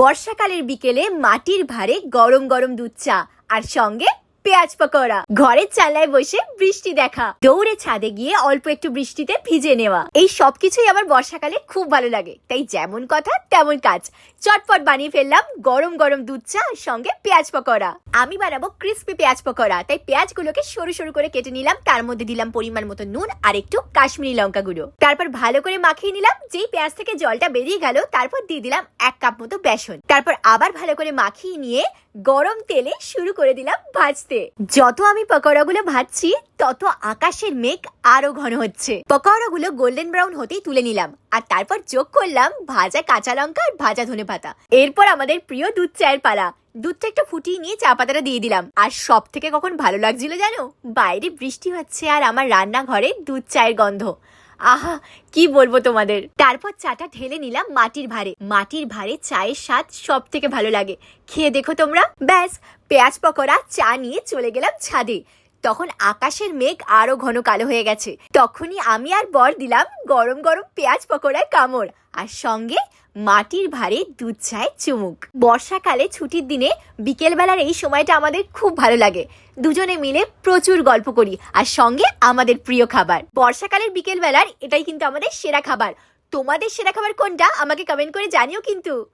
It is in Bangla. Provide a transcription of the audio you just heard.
বর্ষাকালের বিকেলে মাটির ভারে গরম গরম দুধ চা। আর সঙ্গে পেঁয়াজ পকোড়া। ঘরের চালায় বসে বৃষ্টি দেখা। দৌড়ে ছাদে গিয়ে অল্প একটু বৃষ্টিতে ভিজে নেওয়া। এই সবকিছুই আমার বর্ষাকালে খুব ভালো লাগে। তাই যেমন কথা, তেমন কাজ। চটপট বানিয়ে ফেললাম গরম গরম দুধ চা সঙ্গে পেঁয়াজ পকোড়া। আমি বানাবো ক্রিস্পি পেঁয়াজ পকোড়া। তাই পেঁয়াজগুলোকে সরু সরু করে কেটে নিলাম। তার মধ্যে দিলাম পরিমাণ মতো নুন আর একটু কাশ্মীরি লঙ্কা গুঁড়ো। তারপর ভালো করে মাখিয়ে নিলাম। যেই পেঁয়াজ থেকে জলটা বেরিয়ে গেল, তারপর দিয়ে দিলাম এক কাপ মতো বেসন। তারপর আবার ভালো করে মাখিয়ে নিয়ে গরম তেলে শুরু করে দিলাম ভাজতে। যত আমি পকোড়াগুলো ভাজছি, তত আকাশের মেঘ আরও ঘন হচ্ছে। পকোড়াগুলো গোল্ডেন ব্রাউন হতেই তুলে নিলাম। আর তারপর যোগ করলাম ভাজা কাঁচা লঙ্কা আর ভাজা ধনে পাতা। এরপর আমাদের প্রিয় দুধ চায়ের পালা। দুধটা একটু ফুটিয়ে নিয়ে চা পাতাটা দিয়ে দিলাম। আর সব থেকে কখন ভালো লাগছিল জানো? বাইরে বৃষ্টি হচ্ছে আর আমার রান্নাঘরে দুধ চায়ের গন্ধ। আহা, কি বলব তোমাদের? তারপর চাটা ঢেলে নিলাম মাটির ভারে মাটির ভারে চায়ের স্বাদ সব থেকে ভালো লাগে। খেয়ে দেখো তোমরা। ব্যাস, পেঁয়াজ পকোড়া, চা নিয়ে চলে গেলাম ছাদে। তখন আকাশের মেঘ আরও ঘন কালো হয়ে গেছে। তখনই আমি আর বর দিলাম গরম গরম পেঁয়াজ পকোড়ায় কামড়। আর সঙ্গে মাটির ভারে দুধ চায় চুমুক। বর্ষাকালে ছুটির দিনে বিকেলবেলার এই সময়টা আমাদের খুব ভালো লাগে। দুজনে মিলে প্রচুর গল্প করি আর সঙ্গে আমাদের প্রিয় খাবার। বর্ষাকালের বিকেলবেলার এটাই কিন্তু আমাদের সেরা খাবার। তোমাদের সেরা খাবার কোনটা? আমাকে কমেন্ট করে জানিও কিন্তু।